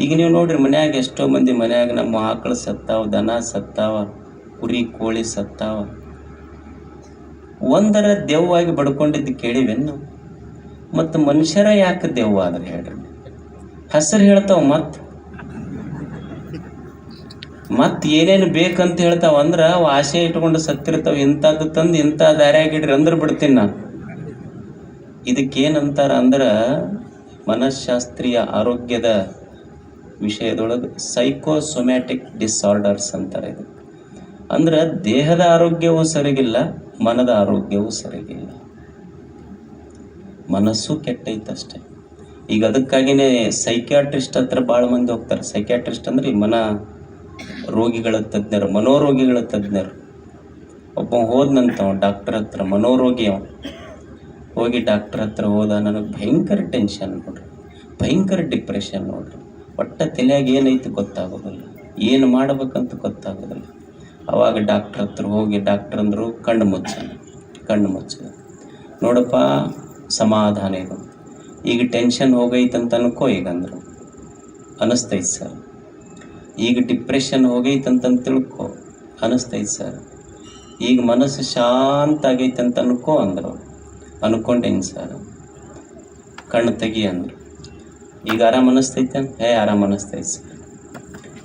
ಈಗ ನೀವು ನೋಡ್ರಿ ಮನ್ಯಾಗ ಎಷ್ಟೋ ಮಂದಿ ಮನ್ಯಾಗ ನಮ್ಮ ಆಕಳು ಸತ್ತಾವ, ದನ ಸತ್ತಾವ, ಕುರಿ, ಕೋಳಿ ಸತ್ತಾವ. ಒಂದರ ದೆವ್ವಾಗಿ ಬಡ್ಕೊಂಡಿದ್ದು ಕೇಳಿವೆನ್ನು ನಾವು? ಮತ್ತು ಮನುಷ್ಯರ ಯಾಕೆ ದೆವ್ವ ಆದ್ರೆ ಹೇಳ್ರಿ? ಹೆಸರು ಹೇಳ್ತಾವ ಮತ್ ಮತ್ತೆ ಏನೇನು ಬೇಕಂತ ಹೇಳ್ತಾವ ಅಂದ್ರೆ ಅವು ಆಸೆ ಇಟ್ಕೊಂಡು ಸತ್ತಿರ್ತಾವ. ಇಂಥದ್ದು ತಂದು ಇಂಥ ದಾರಿಯಾಗಿಡ್ರಿ ಅಂದ್ರೆ ಬಿಡ್ತೀನಿ ನಾನು. ಇದಕ್ಕೇನಂತಾರ ಅಂದ್ರ ಮನಃಶಾಸ್ತ್ರೀಯ ಆರೋಗ್ಯದ ವಿಷಯದೊಳಗೆ ಸೈಕೋಸೊಮ್ಯಾಟಿಕ್ ಡಿಸಾರ್ಡರ್ಸ್ ಅಂತಾರೆ ಇದು. ಅಂದ್ರೆ ದೇಹದ ಆರೋಗ್ಯವೂ ಸರಿಗಿಲ್ಲ, ಮನದ ಆರೋಗ್ಯವೂ ಸರಿಗಿಲ್ಲ. ಮನಸ್ಸು ಕೆಟ್ಟೈತಷ್ಟೆ. ಈಗ ಅದಕ್ಕಾಗಿನೇ ಸೈಕ್ಯಾಟ್ರಿಸ್ಟ್ ಹತ್ರ ಭಾಳ ಮಂದಿ ಹೋಗ್ತಾರೆ. ಸೈಕ್ಯಾಟ್ರಿಸ್ಟ್ ಅಂದರೆ ಈ ಮನ ರೋಗಿಗಳ ತಜ್ಞರು, ಮನೋರೋಗಿಗಳ ತಜ್ಞರು. ಒಬ್ಬ ಹೋದ್ನಂತವ ಡಾಕ್ಟರ್ ಹತ್ರ, ಮನೋರೋಗಿ ಅವ. ಹೋಗಿ ಡಾಕ್ಟರ್ ಹತ್ರ ಹೋದ, ನನಗೆ ಭಯಂಕರ ಟೆನ್ಷನ್ ನೋಡ್ರಿ. ಭಯಂಕರ ಡಿಪ್ರೆಷನ್ ನೋಡ್ರಿ. ಒಟ್ಟ ತಲೆಯಾಗ ಏನೈತಿ ಗೊತ್ತಾಗೋದಿಲ್ಲ. ಏನು ಮಾಡ್ಬೇಕಂತ ಗೊತ್ತಾಗೋದಿಲ್ಲ. ಅವಾಗ ಡಾಕ್ಟ್ರ್ ಹತ್ರ ಹೋಗಿ ಡಾಕ್ಟ್ರ್ ಅಂದರು ಕಣ್ಣು ಮುಚ್ಚ ಕಣ್ಣು ಮುಚ್ಚ ನೋಡಪ್ಪ, ಸಮಾಧಾನ ಇದು ಈಗ ಟೆನ್ಷನ್ ಹೋಗೈತಂತ ಅನ್ಕೋ ಈಗ ಅಂದರು. ಅನಿಸ್ತೈತೆ ಸರ್. ಈಗ ಡಿಪ್ರೆಷನ್ ಹೋಗೈತಂತಂದು ತಿಳ್ಕೊ, ಅನಿಸ್ತೈತೆ ಸರ್. ಈಗ ಮನಸ್ಸು ಶಾಂತ ಆಗೈತೆ ಅಂತ ಅನ್ಕೋ ಅಂದರು. ಅನ್ಕೊಂಡೇನು ಸರ್? ಕಣ್ಣು ತೆಗಿ ಅಂದರು. ಈಗ ಆರಾಮ್ ಅನಿಸ್ತೈತೆ ಏ, ಆರಾಮ ಅನಿಸ್ತೈತೆ ಸರ್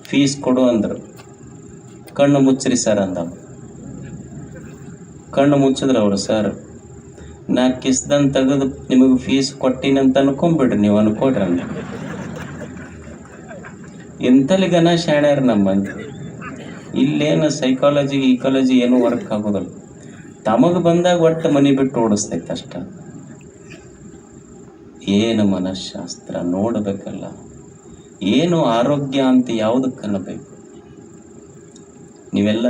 ಫೀಸ್ ಕೊಡು ಅಂದರು. ಕಣ್ಣು ಮುಚ್ಚ್ರಿ ಸರ್ ಅಂದ ಕಣ್ಣು ಮುಚ್ಚಿದ್ರು ಅವರು ಸರ್ ನಾ ಕಿಸ್ದನ್ ತೆಗೆದು ನಿಮಗೆ ಫೀಸ್ ಕೊಟ್ಟಿನಂತ ಅನ್ಕೊಂಬಿಡ್ರಿ, ನೀವು ಅನ್ಕೊಡ್ರಿ ಅಂದ. ಎಂತಲಿಗನ ಶಾಣ್ಯಾರ ನಮ್ಮ ಇಲ್ಲೇನು ಸೈಕಾಲಜಿ ಈಕಾಲಜಿ ಏನೂ ವರ್ಕ್ ಆಗೋದಲ್ಲ. ತಮಗೆ ಬಂದಾಗ ಒಟ್ಟು ಮನೆ ಬಿಟ್ಟು ಓಡಿಸ್ತೈತೆ ಅಷ್ಟ. ಏನು ಮನಃಶಾಸ್ತ್ರ ನೋಡಬೇಕಲ್ಲ? ಏನು ಆರೋಗ್ಯ ಅಂತ ಯಾವುದಕ್ಕೆ ಅನ್ನಬೇಕು? ನೀವೆಲ್ಲ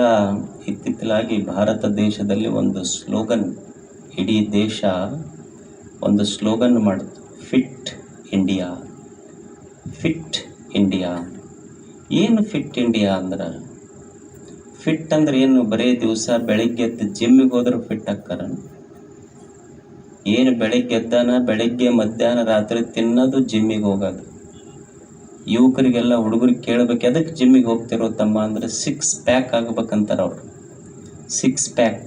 ಇತ್ತಿತ್ತಲಾಗಿ ಭಾರತ ದೇಶದಲ್ಲಿ ಒಂದು ಸ್ಲೋಗನ್, ಇಡೀ ದೇಶ ಒಂದು ಸ್ಲೋಗನ್ ಮಾಡಿತು ಫಿಟ್ ಇಂಡಿಯಾ ಫಿಟ್ ಇಂಡಿಯಾ. ಏನು ಫಿಟ್ ಇಂಡಿಯಾ ಅಂದ್ರೆ? ಫಿಟ್ ಅಂದ್ರೆ ಏನು? ಬರೀ ದಿವಸ ಬೆಳಿಗ್ಗೆ ಎದ್ದು ಜಿಮ್ಮಿಗೆ ಹೋದ್ರೆ ಫಿಟ್ ಆಕ್ಕಾರ ಏನು ಬೆಳಗ್ಗೆ ಎದ್ದಾನ, ಬೆಳಗ್ಗೆ ಮಧ್ಯಾಹ್ನ ರಾತ್ರಿ ತಿನ್ನೋದು ಜಿಮ್ಮಿಗೆ ಹೋಗೋದು. ಯುವಕರಿಗೆಲ್ಲ ಹುಡುಗರಿಗೆ ಕೇಳಬೇಕು ಎದಕ್ಕೆ ಜಿಮ್ಮಿಗೆ ಹೋಗ್ತಿರೋ ತಮ್ಮ? ಅಂದ್ರೆ ಸಿಕ್ಸ್ ಪ್ಯಾಕ್ ಆಗ್ಬೇಕಂತಾರೆ ಅವರು. ಸಿಕ್ಸ್ ಪ್ಯಾಕ್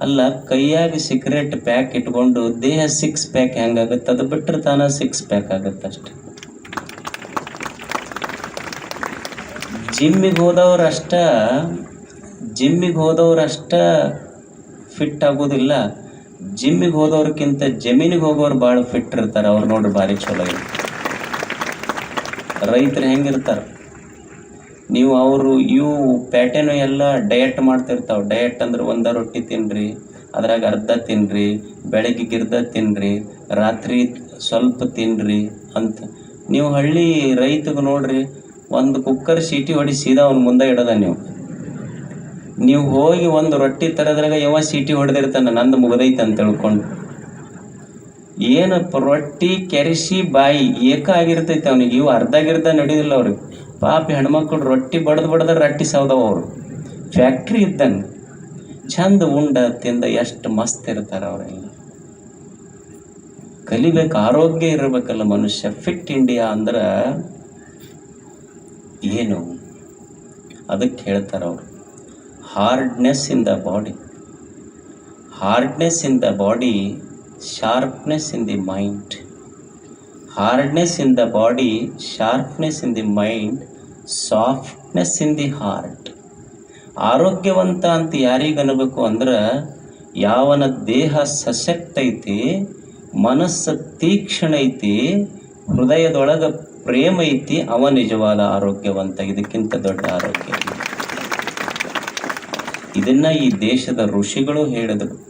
ಅಲ್ಲ, ಕೈಯಾಗಿ ಸಿಗರೇಟ್ ಪ್ಯಾಕ್ ಇಟ್ಕೊಂಡು ದೇಹ ಸಿಕ್ಸ್ ಪ್ಯಾಕ್ ಹೆಂಗಾಗುತ್ತೆ? ಅದು ಬಿಟ್ಟರೆ ತಾನ ಸಿಕ್ಸ್ ಪ್ಯಾಕ್ ಆಗುತ್ತೆ ಅಷ್ಟೆ. ಜಿಮ್ಮಿಗೆ ಹೋದವ್ರು ಅಷ್ಟ, ಜಿಮ್ಮಿಗೆ ಹೋದವ್ರು ಅಷ್ಟ ಫಿಟ್ ಆಗೋದಿಲ್ಲ. ಜಿಮ್ಮಿಗೆ ಹೋದವ್ರಕ್ಕಿಂತ ಜಮೀನಿಗೆ ಹೋಗೋರು ಭಾಳ ಫಿಟ್ ಇರ್ತಾರೆ. ಅವ್ರು ನೋಡ್ರಿ ಭಾರಿ ಚಲೋ ರೈತರು ಹೆಂಗಿರ್ತಾರೆ? ನೀವು ಅವರು, ಇವು ಪ್ಯಾಟೆನು ಎಲ್ಲ ಡಯಟ್ ಮಾಡ್ತಿರ್ತಾವೆ. ಡಯಟ್ ಅಂದ್ರೆ ಒಂದ ರೊಟ್ಟಿ ತಿನ್ರಿ, ಅದ್ರಾಗ ಅರ್ಧ ತಿನ್ರಿ, ಬೆಳಗ್ಗೆ ಗಿರ್ದ ತಿನ್ರಿ, ರಾತ್ರಿ ಸ್ವಲ್ಪ ತಿನ್ರಿ ಅಂತ. ನೀವು ಹಳ್ಳಿ ರೈತಗೆ ನೋಡ್ರಿ, ಒಂದು ಕುಕ್ಕರ್ ಸೀಟಿ ಹೊಡಿ ಸೀದಾ ಅವ್ನ ಮುಂದೆ ಇಡದ ನೀವು. ನೀವು ಹೋಗಿ ಒಂದು ರೊಟ್ಟಿ ತರದ್ರಾಗ ಯಾವ ಸೀಟಿ ಹೊಡೆದಿರ್ತಾನೆ, ನಂದು ಮುಗದೈತೆ ಅಂತ ತಿಳ್ಕೊಂಡು. ಏನಪ್ಪ ರೊಟ್ಟಿ ಕೆರೆಸಿ ಬಾಯಿ ಏಕ ಆಗಿರ್ತೈತೆ ಅವನಿಗೆ, ಇವು ಅರ್ಧ ಗಿರ್ಧ ನಡೆಯೋದಿಲ್ಲ ಅವ್ರಿಗೆ. ಪಾಪ ಹೆಣ್ಮಕ್ಳು ರೊಟ್ಟಿ ಬಡ್ದು ಬಡ್ದ ರೊಟ್ಟಿ ಸೌದವ ಅವರು. ಫ್ಯಾಕ್ಟ್ರಿ ಇದ್ದಂಗೆ. ಚಂದ ಉಂಡ ತಿಂದ ಎಷ್ಟು ಮಸ್ತ್ ಇರ್ತಾರೆ ಅವರೆಲ್ಲ. ಕಲಿಬೇಕು, ಆರೋಗ್ಯ ಇರಬೇಕಲ್ಲ ಮನುಷ್ಯ. ಫಿಟ್ ಇಂಡಿಯಾ ಅಂದ್ರೆ ಏನು? ಅದಕ್ಕೆ ಹೇಳ್ತಾರೆ ಅವರು. Hardness in the body hardness in the body sharpness in the mind hardness in the body sharpness in the mind softness in the heart ಆರೋಗ್ಯವಂತ ಅಂತ ಯಾರಿಗೆ ಅನ್ನಬೇಕು ಅಂದ್ರೆ, ಯಾವನ ದೇಹ ಸಶಕ್ತ ಐತಿ ಮನಸ್ಸು ತೀಕ್ಷ್ಣ ಐತಿ ಹೃದಯದೊಳಗ ಪ್ರೇಮ ಐತಿ ಅವ ನಿಜವಾದ ಆರೋಗ್ಯವಂತ. ಇದಕ್ಕಿಂತ ದೊಡ್ಡ ಆರೋಗ್ಯ. ಇದನ್ನ ಈ ದೇಶದ ಋಷಿಗಳು ಹೇಳಿದರು.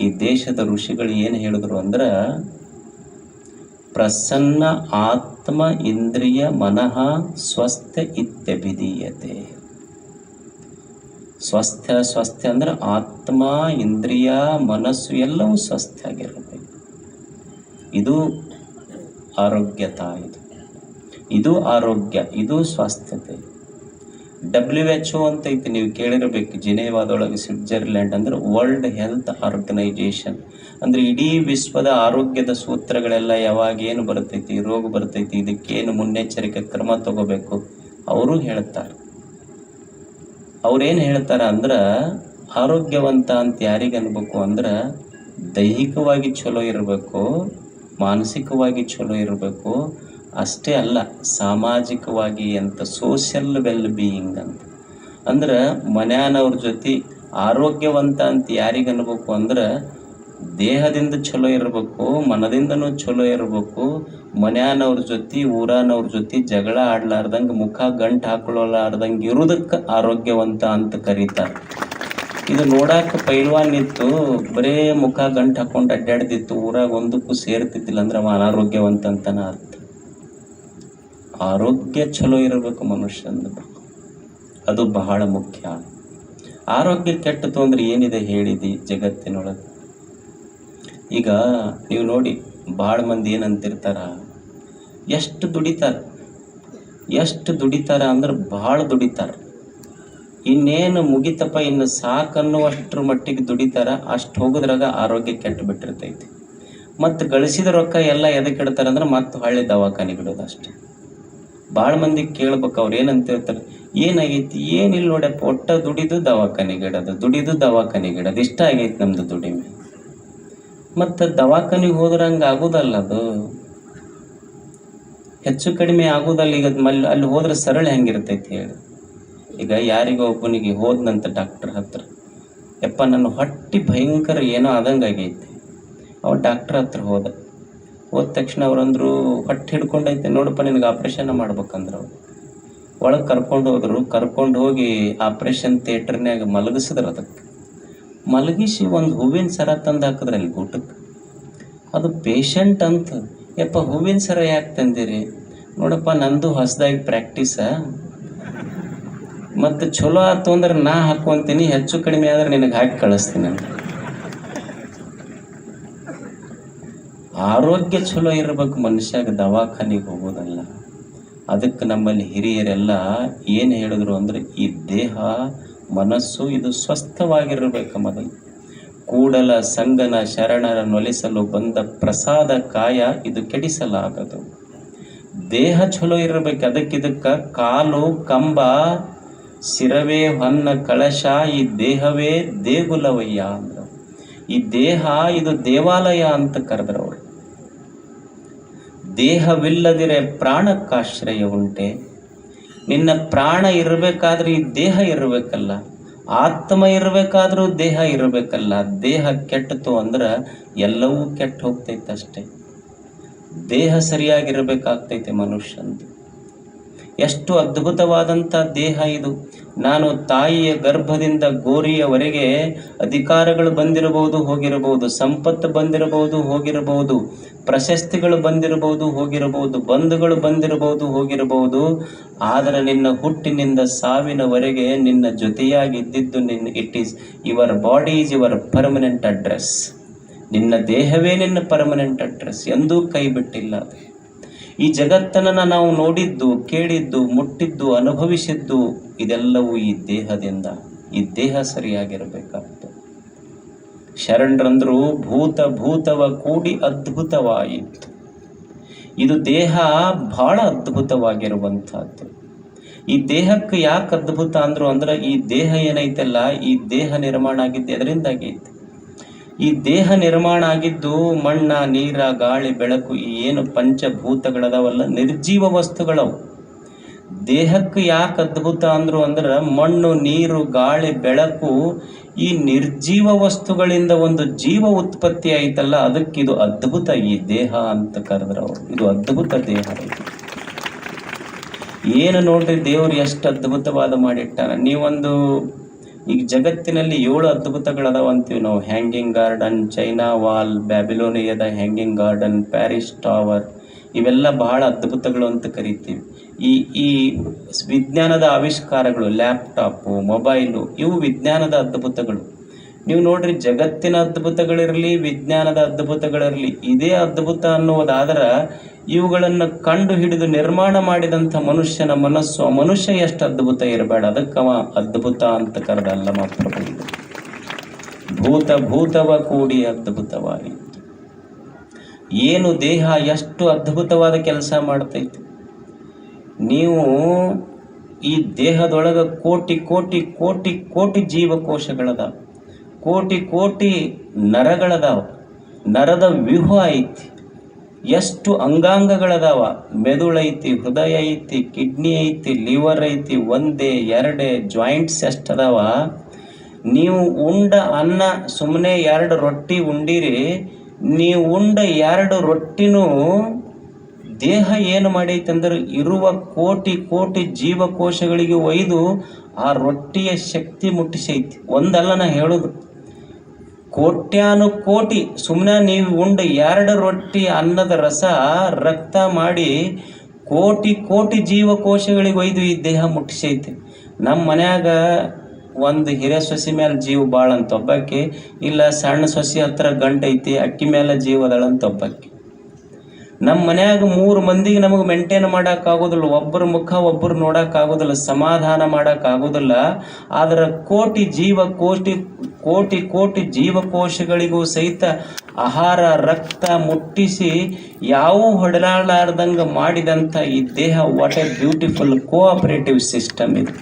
ಈ ದೇಶದ ಋಷಿಗಳು ಏನು ಹೇಳಿದ್ರು ಅಂದ್ರೆ, ಪ್ರಸನ್ನ ಆತ್ಮ ಇಂದ್ರಿಯ ಮನಃ ಸ್ವಸ್ಥ ಇತ್ಯಭಿಧೀಯತೆ. ಸ್ವಸ್ಥ ಸ್ವಸ್ಥ ಅಂದ್ರೆ ಆತ್ಮ, ಇಂದ್ರಿಯ, ಮನಸ್ಸು ಎಲ್ಲವೂ ಸ್ವಸ್ಥ ಆಗಿರಬೇಕು ಇದು ಆರೋಗ್ಯತಾ ಇದು. ಇದು ಆರೋಗ್ಯ, ಇದು ಸ್ವಾಸ್ಥ್ಯತೆ ಡಬ್ಲ್ಯೂ ಎಚ್ ಒ ಅಂತ ಐತಿ, ನೀವು ಕೇಳಿರಬೇಕು. ಜಿನೇವಾದೊಳಗೆ ಸ್ವಿಟ್ಜರ್ಲ್ಯಾಂಡ್ ಅಂದ್ರೆ ವರ್ಲ್ಡ್ ಹೆಲ್ತ್ ಆರ್ಗನೈಜೇಷನ್ ಅಂದ್ರೆ ಇಡೀ ವಿಶ್ವದ ಆರೋಗ್ಯದ ಸೂತ್ರಗಳೆಲ್ಲ ಯಾವಾಗ ಏನು ಬರ್ತೈತಿ, ರೋಗ ಬರ್ತೈತಿ, ಇದಕ್ಕೇನು ಮುನ್ನೆಚ್ಚರಿಕೆ ಕ್ರಮ ತಗೋಬೇಕು, ಅವರು ಹೇಳ್ತಾರೆ. ಅವ್ರೇನು ಹೇಳ್ತಾರ ಅಂದ್ರ, ಆರೋಗ್ಯವಂತ ಅಂತ ಯಾರಿಗೆ ಅನ್ಬೇಕು ಅಂದ್ರ, ದೈಹಿಕವಾಗಿ ಚಲೋ ಇರಬೇಕು, ಮಾನಸಿಕವಾಗಿ ಚಲೋ ಇರಬೇಕು ಅಷ್ಟೇ ಅಲ್ಲ, ಸಾಮಾಜಿಕವಾಗಿ ಅಂತ ಸೋಷಿಯಲ್ ವೆಲ್ ಬೀಯಿಂಗ್ ಅಂತ. ಅಂದ್ರೆ ಮನ್ಯಾನವ್ರ ಜೊತೆ ಆರೋಗ್ಯವಂತ ಅಂತ ಯಾರಿಗೆ ಅನ್ಬೇಕು ಅಂದ್ರೆ ದೇಹದಿಂದ ಚಲೋ ಇರಬೇಕು, ಮನದಿಂದನೂ ಚಲೋ ಇರಬೇಕು, ಮನ್ಯಾನವ್ರ ಜೊತೆ, ಊರಾನವ್ರ ಜೊತೆ ಜಗಳ ಆಡ್ಲಾರ್ದಂಗೆ, ಮುಖ ಗಂಟು ಹಾಕೊಳ್ಳಲಾರ್ದಂಗೆ ಇರುವುದಕ್ಕೆ ಆರೋಗ್ಯವಂತ ಅಂತ ಕರೀತಾರೆ. ಇದು ನೋಡಾಕ ಪೈಲ್ವಾನ್ ಇತ್ತು, ಬರೇ ಮುಖ ಗಂಟು ಹಾಕೊಂಡು ಅಡ್ಡಾಡ್ತಿತ್ತು ಊರಾಗ ಒಂದಕ್ಕೂ ಸೇರ್ತಿದ್ದಿಲ್ಲ ಅಂದ್ರೆ ಅವ ಅನಾರೋಗ್ಯವಂತ ಅಂತನ ಅರ್ಥ. ಆರೋಗ್ಯ ಚಲೋ ಇರಬೇಕು ಮನುಷ್ಯಂದು. ಅದು ಬಹಳ ಮುಖ್ಯ. ಆರೋಗ್ಯ ಕೆಟ್ಟತು ಅಂದ್ರೆ ಏನಿದೆ ಹೇಳಿದಿ ಜಗತ್ತಿನೊಳಗೆ? ಈಗ ನೀವು ನೋಡಿ ಭಾಳ ಮಂದಿ ಏನಂತಿರ್ತಾರ, ಎಷ್ಟು ದುಡಿತಾರ? ಎಷ್ಟು ದುಡಿತಾರ ಅಂದ್ರೆ ಭಾಳ ದುಡಿತಾರ. ಇನ್ನೇನು ಮುಗಿತಪ್ಪ, ಇನ್ನು ಸಾಕನ್ನುವಷ್ಟ್ರ ಮಟ್ಟಿಗೆ ದುಡಿತಾರ, ಅಷ್ಟು ಹೋಗೋದ್ರಾಗ ಆರೋಗ್ಯ ಕೆಟ್ಟು ಬಿಟ್ಟಿರ್ತೈತಿ. ಮತ್ತು ಗಳಿಸಿದ ರೊಕ್ಕ ಎಲ್ಲ ಎದಕ್ಕೆ ಇಡ್ತಾರಂದ್ರೆ ಮತ್ತೆ ಹಳ್ಳಿ ದವಾಖಾನೆಗೆ ಇಡೋದು ಅಷ್ಟೇ. ಭಾಳ ಮಂದಿ ಕೇಳ್ಬೇಕು ಅವ್ರು ಏನಂತ ಹೇಳ್ತಾರೆ? ಏನಾಗೈತಿ? ಏನಿಲ್ಲ ನೋಡ್ಯಪ್ಪ ಒಟ್ಟ ದುಡಿದು ದವಾಖಾನೆ ಇಡೋದು, ದುಡಿದು ದವಾಖಾನೆ ಇಡೋದು, ಇಷ್ಟ ಆಗೈತಿ ನಮ್ದು ದುಡಿಮೆ. ಮತ್ತು ದವಾಖಾನಿಗೆ ಹೋದ್ರೆ ಹಂಗೆ ಆಗೋದಲ್ಲ ಅದು. ಹೆಚ್ಚು ಕಡಿಮೆ ಆಗೋದಲ್ಲ, ಈಗ ಮಲ್ಲಿ ಮಲ್, ಅಲ್ಲಿ ಹೋದ್ರೆ ಸರಳ ಹೆಂಗಿರ್ತೈತಿ ಹೇಳಿ. ಈಗ ಯಾರಿಗೋ ಒಬ್ಬನಿಗೆ ಹೋದ್ನಂತ ಡಾಕ್ಟರ್ ಹತ್ರ, ಯಪ್ಪ, ನನ್ನ ಹೊಟ್ಟೆ ಭಯಂಕರ ಏನೋ ಆದಂಗೆ ಆಗೈತಿ ಅವ ಡಾಕ್ಟರ್ ಹತ್ರ ಹೋದ. ಹೋದ ತಕ್ಷಣ ಅವ್ರಂದ್ರು ಹೊಟ್ಟೆ ಹಿಡ್ಕೊಂಡೈತೆ, ನೋಡಪ್ಪ ನಿನಗೆ ಆಪ್ರೇಷನ್ ಮಾಡ್ಬೇಕಂದ್ರು. ಒಳಗೆ ಕರ್ಕೊಂಡು ಹೋದ್ರು, ಕರ್ಕೊಂಡು ಹೋಗಿ ಆಪ್ರೇಷನ್ ಥಿಯೇಟರ್ನ್ಯಾಗ ಮಲಗಿಸಿದ್ರು ಅದಕ್ಕೆ. ಮಲಗಿಸಿ ಒಂದು ಹೂವಿನ ಸರ ತಂದು ಹಾಕಿದ್ರೆ ಅಲ್ಲಿ ಊಟಕ್ಕೆ ಅದು ಪೇಷಂಟ್ ಅಂತ, ಯಪ್ಪ, ಹೂವಿನ ಸರ ಯಾಕೆ ತಂದಿರಿ? ನೋಡಪ್ಪ, ನಂದು ಹೊಸದಾಗಿ ಪ್ರಾಕ್ಟೀಸ ಮತ್ತು ಚಲೋ ಆಯ್ತು ಅಂದ್ರೆ ನಾ ಹಾಕೊಂತೀನಿ ಹೆಚ್ಚು ಕಡಿಮೆ ಆದ್ರೆ ನಿನಗೆ ಹಾಕಿ ಕಳಿಸ್ತೀನಿ ಅಂತ. ಆರೋಗ್ಯ ಚಲೋ ಇರ್ಬೇಕು ಮನುಷ್ಯಾಗ ದವಾಖಾನಿಗೆ ಹೋಗೋದಲ್ಲ. ಅದಕ್ಕೆ ನಮ್ಮಲ್ಲಿ ಹಿರಿಯರೆಲ್ಲ ಏನು ಹೇಳಿದ್ರು ಅಂದ್ರೆ, ಈ ದೇಹ, ಮನಸ್ಸು, ಇದು ಸ್ವಸ್ಥವಾಗಿರಬೇಕು ಮೊದಲು. ಕೂಡಲ ಸಂಗನ ಶರಣರ ನೊಲಿಸಲು ಬಂದ ಪ್ರಸಾದ ಕಾಯ ಇದು ಕೆಡಿಸಲಾಗದು. ದೇಹ ಚಲೋ ಇರಬೇಕು ಅದಕ್ಕಿದಕ್ಕ ಕಾಲು, ಕಂಬ ಶಿರವೇ ಹೊನ್ನ, ಕಳಶ, ಈ ದೇಹವೇ ದೇಗುಲವಯ್ಯ ಅಂದ್ರು. ಈ ದೇಹ ಇದು ದೇವಾಲಯ ಅಂತ ಕರೆದ್ರವ್ರು. ದೇಹವಿಲ್ಲದಿರೆ ಪ್ರಾಣಕ್ಕಾಶ್ರಯ ಉಂಟೆ. ನಿನ್ನ ಪ್ರಾಣ ಇರಬೇಕಾದ್ರೆ ಈ ದೇಹ ಇರಬೇಕಲ್ಲ. ಆತ್ಮ ಇರಬೇಕಾದ್ರೂ ದೇಹ ಇರಬೇಕಲ್ಲ. ದೇಹ ಕೆಟ್ಟತು ಅಂದ್ರೆ ಎಲ್ಲವೂ ಕೆಟ್ಟು ಹೋಗ್ತೈತೆ ಅಷ್ಟೇ. ದೇಹ ಸರಿಯಾಗಿರಬೇಕಾಗ್ತೈತೆ ಮನುಷ್ಯಂದು. ಎಷ್ಟು ಅದ್ಭುತವಾದಂಥ ದೇಹ ಇದು. ನಾನು ತಾಯಿಯ ಗರ್ಭದಿಂದ ಗೋರಿಯವರೆಗೆ ಅಧಿಕಾರಗಳು ಬಂದಿರಬಹುದು, ಹೋಗಿರಬಹುದು. ಸಂಪತ್ತು ಬಂದಿರಬಹುದು, ಹೋಗಿರಬಹುದು. ಪ್ರಶಸ್ತಿಗಳು ಬಂದಿರಬಹುದು, ಹೋಗಿರಬಹುದು. ಬಂಧುಗಳು ಬಂದಿರಬಹುದು, ಹೋಗಿರಬಹುದು. ಆದರೆ ನಿನ್ನ ಹುಟ್ಟಿನಿಂದ ಸಾವಿನವರೆಗೆ ನಿನ್ನ ಜೊತೆಯಾಗಿದ್ದಿದ್ದು ನಿನ್ನ it is your body is your permanent address ನಿನ್ನ ದೇಹವೇ ನಿನ್ನ ಪರ್ಮನೆಂಟ್ ಅಡ್ರೆಸ್ ಎಂದೂ ಕೈ ಬಿಟ್ಟಿಲ್ಲ. ಈ ಜಗತ್ತನ್ನ ನಾವು ನೋಡಿದ್ದು, ಕೇಳಿದ್ದು, ಮುಟ್ಟಿದ್ದು, ಅನುಭವಿಸಿದ್ದು ಇದೆಲ್ಲವೂ ಈ ದೇಹದಿಂದ, ಈ ದೇಹ ಸರಿಯಾಗಿರಬೇಕಾಗ್ತದೆ ಶರಣರಂದ್ರು ಭೂತ ಭೂತವ ಕೂಡಿ ಅದ್ಭುತವಾಯಿತು. ಇದು ದೇಹ ಬಹಳ ಅದ್ಭುತವಾಗಿರುವಂಥದ್ದು. ಈ ದೇಹಕ್ಕೆ ಯಾಕೆ ಅದ್ಭುತ ಅಂದ್ರು ಅಂದ್ರೆ ಈ ದೇಹ ಏನೈತಲ್ಲ, ಈ ದೇಹ ನಿರ್ಮಾಣ ಆಗಿದ್ದು ಎದರಿಂದಾಗೈತೆ ಈ ದೇಹ ನಿರ್ಮಾಣ ಆಗಿದ್ದು ಮಣ್ಣ, ನೀರ, ಗಾಳಿ, ಬೆಳಕು ಈ ಏನು ಪಂಚಭೂತಗಳದಾವಲ್ಲ, ನಿರ್ಜೀವ ವಸ್ತುಗಳವು. ದೇಹಕ್ಕೆ ಯಾಕೆ ಅದ್ಭುತ ಅಂದ್ರು ಅಂದ್ರೆ ಮಣ್ಣು, ನೀರು, ಗಾಳಿ, ಬೆಳಕು ಈ ನಿರ್ಜೀವ ವಸ್ತುಗಳಿಂದ ಒಂದು ಜೀವ ಉತ್ಪತ್ತಿ ಆಯ್ತಲ್ಲ ಇದು ಅದ್ಭುತ ಈ ದೇಹ ಅಂತ ಕರೆದ್ರು ಅವರು. ಇದು ಅದ್ಭುತ ದೇಹ. ಏನು ನೋಡ್ರಿ ದೇವರು ಎಷ್ಟು ಅದ್ಭುತವಾದ ಮಾಡಿಟ್ಟಾನ. ನೀವೊಂದು ಈಗ ಜಗತ್ತಿನಲ್ಲಿ ಏಳು ಅದ್ಭುತಗಳದಾವ ಅಂತೀವಿ ನಾವು. ಹ್ಯಾಂಗಿಂಗ್ ಗಾರ್ಡನ್, ಚೈನಾ ವಾಲ್, ಬ್ಯಾಬಿಲೋನಿಯದ ಹ್ಯಾಂಗಿಂಗ್ ಗಾರ್ಡನ್, ಪ್ಯಾರಿಸ್ ಟವರ್, ಇವೆಲ್ಲ ಬಹಳ ಅದ್ಭುತಗಳು ಅಂತ ಕರಿತೀವಿ. ಈ ಈ ವಿಜ್ಞಾನದ ಆವಿಷ್ಕಾರಗಳು, ಲ್ಯಾಪ್ಟಾಪು, ಮೊಬೈಲು, ಇವು ವಿಜ್ಞಾನದ ಅದ್ಭುತಗಳು. ನೀವು ನೋಡ್ರಿ ಜಗತ್ತಿನ ಅದ್ಭುತಗಳಿರಲಿ, ವಿಜ್ಞಾನದ ಅದ್ಭುತಗಳಿರಲಿ, ಇದೇ ಅದ್ಭುತ ಅನ್ನುವುದಾದ್ರೆ ಇವುಗಳನ್ನು ಕಂಡು ಹಿಡಿದು ನಿರ್ಮಾಣ ಮಾಡಿದಂಥ ಮನುಷ್ಯನ ಮನಸ್ಸು, ಆ ಮನುಷ್ಯ ಎಷ್ಟು ಅದ್ಭುತ ಇರಬೇಡ ಅವ ಅದ್ಭುತ ಅಂತ ಕರೆದಲ್ಲ ಮಾತ್ರ ಭೂತ ಭೂತವ ಕೂಡಿ ಅದ್ಭುತವಾಗಿ. ಏನು ದೇಹ ಎಷ್ಟು ಅದ್ಭುತವಾದ ಕೆಲಸ ಮಾಡ್ತೈತಿ. ನೀವು ಈ ದೇಹದೊಳಗೆ ಕೋಟಿ ಕೋಟಿ ಕೋಟಿ ಕೋಟಿ ಜೀವಕೋಶಗಳದಾವ. ಕೋಟಿ ಕೋಟಿ ನರಗಳದಾವ. ನರದ ವ್ಯೂಹ ಐತಿ. ಎಷ್ಟು ಅಂಗಾಂಗಗಳದಾವ. ಮೆದುಳೈತಿ ಹೃದಯ ಐತಿ, ಕಿಡ್ನಿ ಐತಿ, ಲಿವರ್ ಐತಿ, ಒಂದೇ, ಎರಡೇ ಜಾಯಿಂಟ್ಸ್ ಎಷ್ಟದಾವ ನೀವು ಉಂಡ ಅನ್ನ ಸುಮ್ಮನೆ ಎರಡು ರೊಟ್ಟಿ ಉಂಡಿರಿ. ನೀವು ಉಂಡ ಎರಡು ರೊಟ್ಟಿನೂ ದೇಹ ಏನು ಮಾಡೈತೆ ಅಂದ್ರೆ ಇರುವ ಕೋಟಿ ಕೋಟಿ ಜೀವಕೋಶಗಳಿಗೆ ಒಯ್ದು ಆ ರೊಟ್ಟಿಯ ಶಕ್ತಿ ಮುಟ್ಟಿಸೈತಿ. ಒಂದಲ್ಲ ನಾ ಹೇಳೋದು. ಕೋಟ್ಯಾನು ಕೋಟಿ ಸುಮ್ಮನೆ ನೀವು ಉಂಡ ಎರಡು ರೊಟ್ಟಿ ಅನ್ನದ ರಸ ರಕ್ತ ಮಾಡಿ ಕೋಟಿ ಕೋಟಿ ಜೀವಕೋಶಗಳಿಗೆ ಒಯ್ದು ಈ ದೇಹ ಮುಟ್ಟಿಸೈತಿ. ನಮ್ಮ ಮನ್ಯಾಗ ಒಂದು ಹಿರೇ ಸೊಸಿ ಮೇಲೆ ಜೀವ ಭಾಳ ಅಂತ ಒಬ್ಬಾಕಿ, ಇಲ್ಲ ಸಣ್ಣ ಸೊಸಿ ಹತ್ರ ಗಂಟೈತಿ, ಅಕ್ಕಿ ಮೇಲೆ ಜೀವ ಅದಾಳಂತ ಒಬ್ಬಾಕಿ. ನಮ್ಮ ಮನ್ಯಾಗ ಮೂರು ಮಂದಿಗೆ ನಮಗೆ ಮೇಂಟೈನ್ ಮಾಡೋಕ್ಕಾಗೋದಿಲ್ಲ ಒಬ್ಬರ ಮುಖ ಒಬ್ಬರು ನೋಡೋಕ್ಕಾಗೋದಿಲ್ಲ, ಸಮಾಧಾನ ಮಾಡೋಕ್ಕಾಗೋದಿಲ್ಲ. ಆದ್ರೆ ಕೋಟಿ ಜೀವ ಕೋಟಿ ಕೋಟಿ ಕೋಟಿ ಜೀವಕೋಶಗಳಿಗೂ ಸಹಿತ ಆಹಾರ, ರಕ್ತ ಮುಟ್ಟಿಸಿ ಯಾವ ಹೊಡೆದಾಡಲಾರ್ದಂಗೆ ಮಾಡಿದಂಥ ಈ ದೇಹ what a beautiful cooperative system ಇದು.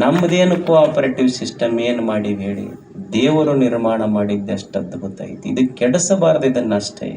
ನಮ್ಮದೇನು ಕೋಆಪರೇಟಿವ್ ಸಿಸ್ಟಮ್ ಏನು ಮಾಡಿವಿ ಹೇಳಿ? ದೇವರು ನಿರ್ಮಾಣ ಮಾಡಿದ್ದಷ್ಟು ಅದ್ಭುತ ಐತಿ. ಇದು ಕೆಡಿಸಬಾರ್ದು ಇದನ್ನು ಅಷ್ಟೇ